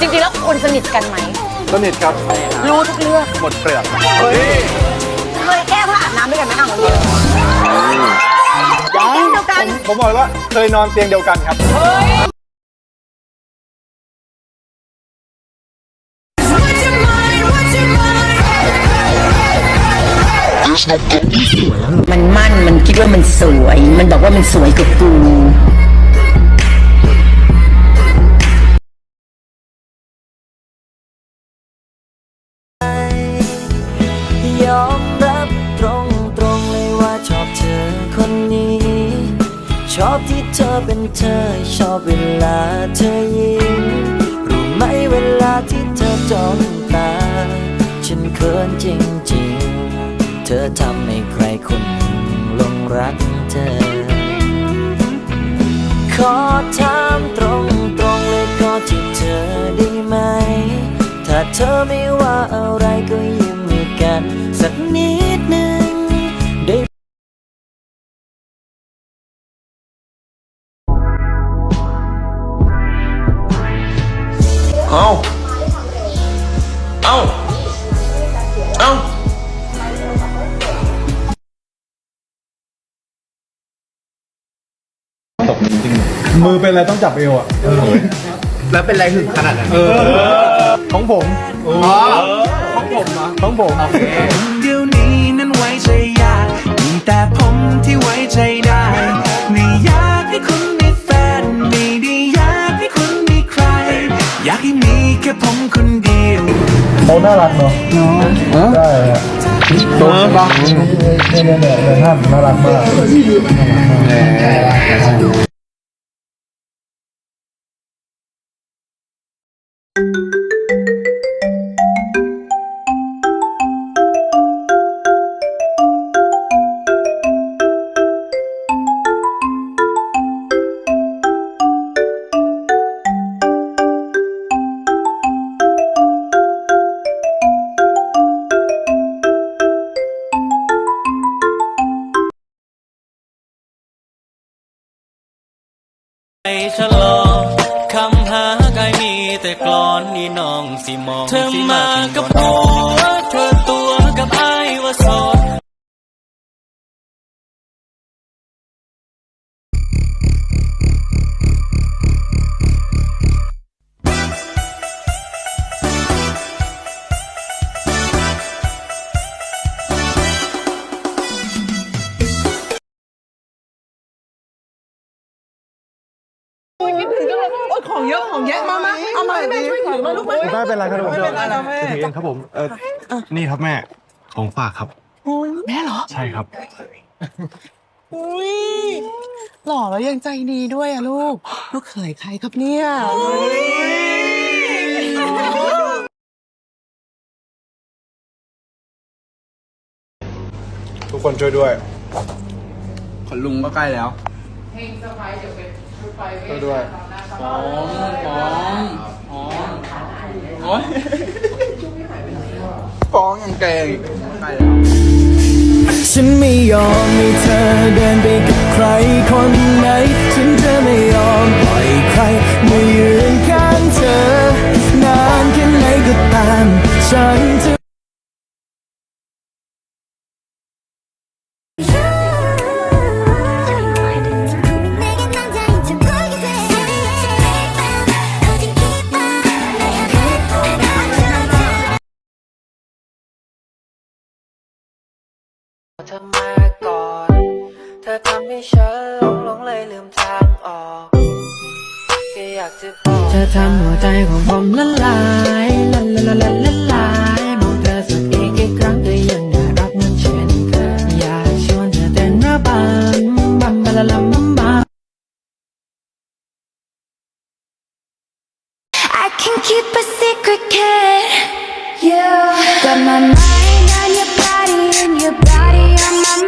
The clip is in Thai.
จริงๆแล้วคุณสนิทกันไหม สนิทครับรู้ทุกเรื่องหมดเปลือกเคยแก้ผ้าอาบน้ำด้วยกันไหมอะของเดียวเตียงเดียวกัน ผมบอกเลยว่าเคยนอนเตียงเดียวกันครับ มันมั่น มันคิดว่ามันสวย มันบอกว่ามันสวยกว่ากู ชอบที่เธอเป็นเธอ ชอบเวลาเธอยิ้มรู้ไหมเวลาที่เธอจ้องตา ฉันเขินจริงๆ เธอทำให้ใครคนหนึ่งลงรักเธอ ขอถามตรงตรงๆเลยขอที่เธอได้ไหม ถ้าเธอไม่ว่าอะไรก็ยิ้มให้กัน สักนิด เอาเอาเอามือเป็นอะไรต้องจับเอวอะ แล้วเป็นไรถึงขนาดนั้นเออ ของผมอ๋อของผมนะของผมเดี๋ยวนี้นั้นไว้ใจยากมีแต่ผมที่ไว้ใจได้ น่ารักเนาะใช่อะตัวบ้างเนี่ยเนี่ยเนี่ยเนี่ยท่านน่ารักมาก ไปฉลองคำหาไกมีแต่กลอนนี่น้องสิมองเธอมากับผั ของเยอะของแยะมามาเอามาให้แม่ช่วยถือมาลูกมา ไม่เป็นไรครับผมไม่เป็นไรนะแม่ ถือเองครับผมเออนี่ครับแม่ของฝากครับแม่เหรอ ใช่ครับ อุ้ยหล่อแล้วยังใจดีด้วยอะลูก ลูกเขยใครครับเนี่ย ทุกคนช่วยด้วย ขนลุงก็ใกล้แล้ว ช่วยด้วยหอมหอมหอมโอ้ยฟ้องยังเก่งใกล้แล้วฉันไม่ยอมให้เธอเดินไปกับใครคนไหน ฉันจะไม่ยอมปล่อยใคร เธอมาก่อน เธอทำให้ฉันหลงหลงเลยลืมทางออกแค่อยากจะบอกเธอทำหัวใจของผมละลายละละละละละลายมองเธอสักอีกกี่ครั้งก็ยังน่ารักเหมือนเช่นเคยอยากชวนเธอเต้นระบำบัมบะละละมัมบัม I can keep a secret, kid. Yeah. Got my mind on your body and your on my mind.